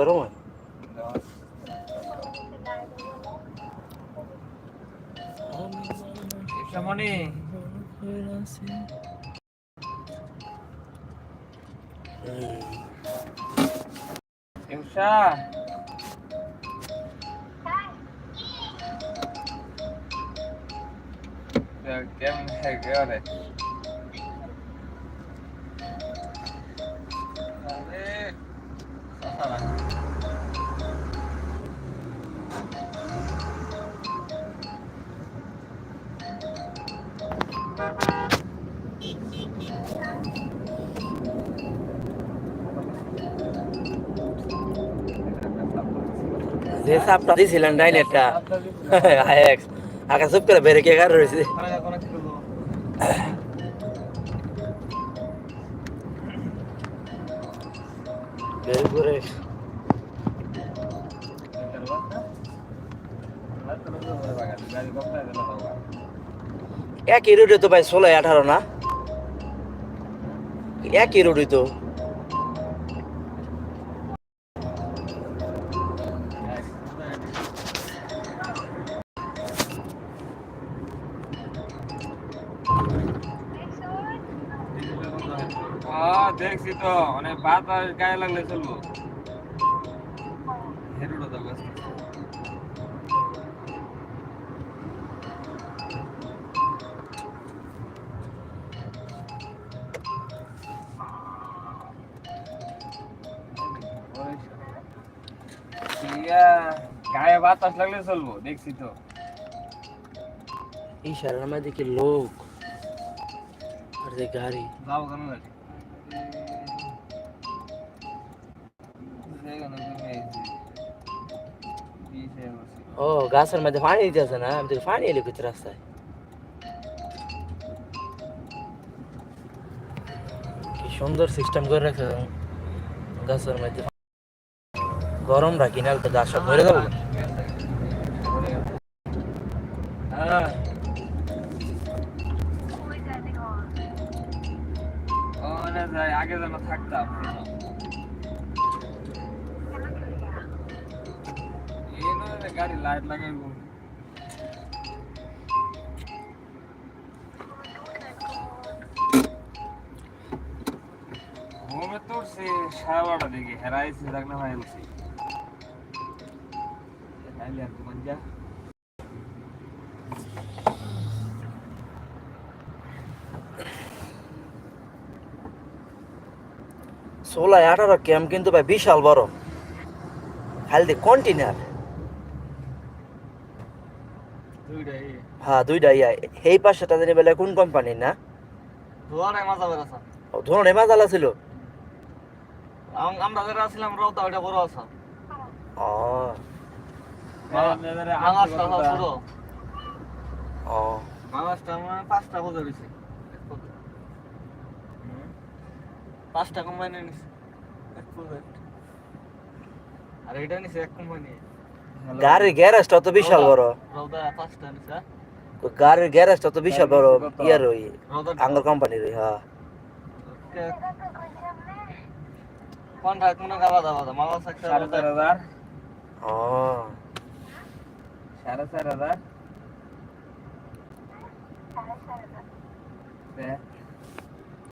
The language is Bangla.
গরম হয় মনি ইমসা কেমন কে রে যে সাপটা দিয়েছিলেন ডাইনেটটা আয়েক্স আগে চুপ করে বেড়ে কে কার রয়েছে বের একই রোডে তো ভাই ষোলো আঠারো না? একই রোডে তো। দেখছি তো মানে বাতাস গায়ে লাগলে চলবো হেরুড়ো তো গাছ ইয়া, গায়ে বাতাস লাগলে চলবো দেখছি তো এই সারার মধ্যে দেখি লোক আর যে গাড়ি যাও কেন গাড়ি ও গাছের মধ্যে পানি দিতেছে না? আমি দেখি পানি এলে কিছু রাস্তায় কি সুন্দর সিস্টেম করে রাখছে গাছের মধ্যে গরম রাখি না তো গাছ সব মরে যাব। আগে যেন থাকতাম। গাড়ি লাইট সাড়ে বারোটা দিকে, হেরাইছি দেখলে ভাই বলছি খাইলে আর ষোলাই আঠারো ক্যাম্প কিন্তু ভাই বিশাল বড়। খালি কন্টেনার হ্যাঁ দুইটা ইয়া এই পাশে জানি বলে কোন কোম্পানি না? ও ধরনের মাজালা ছিল আমরা যারা ছিলাম রওতা ওইটা বড় আছে। ও। মাছটা ছোট ও। মাছটা মানে পাঁচটা বোঝা গেছে পাঁচটা কোম্পানি নিছে এক project। আর এটা নিছে এক কোম্পানি গাড়ির গ্যারেজটা তো বিশাল বড়। গাড়ির গ্যারেজটা তো বিশাল বড় ইয়ার ওই আঙ্গুর কোম্পানির ওই হ্যাঁ। ও সাড়ে চার হাজার।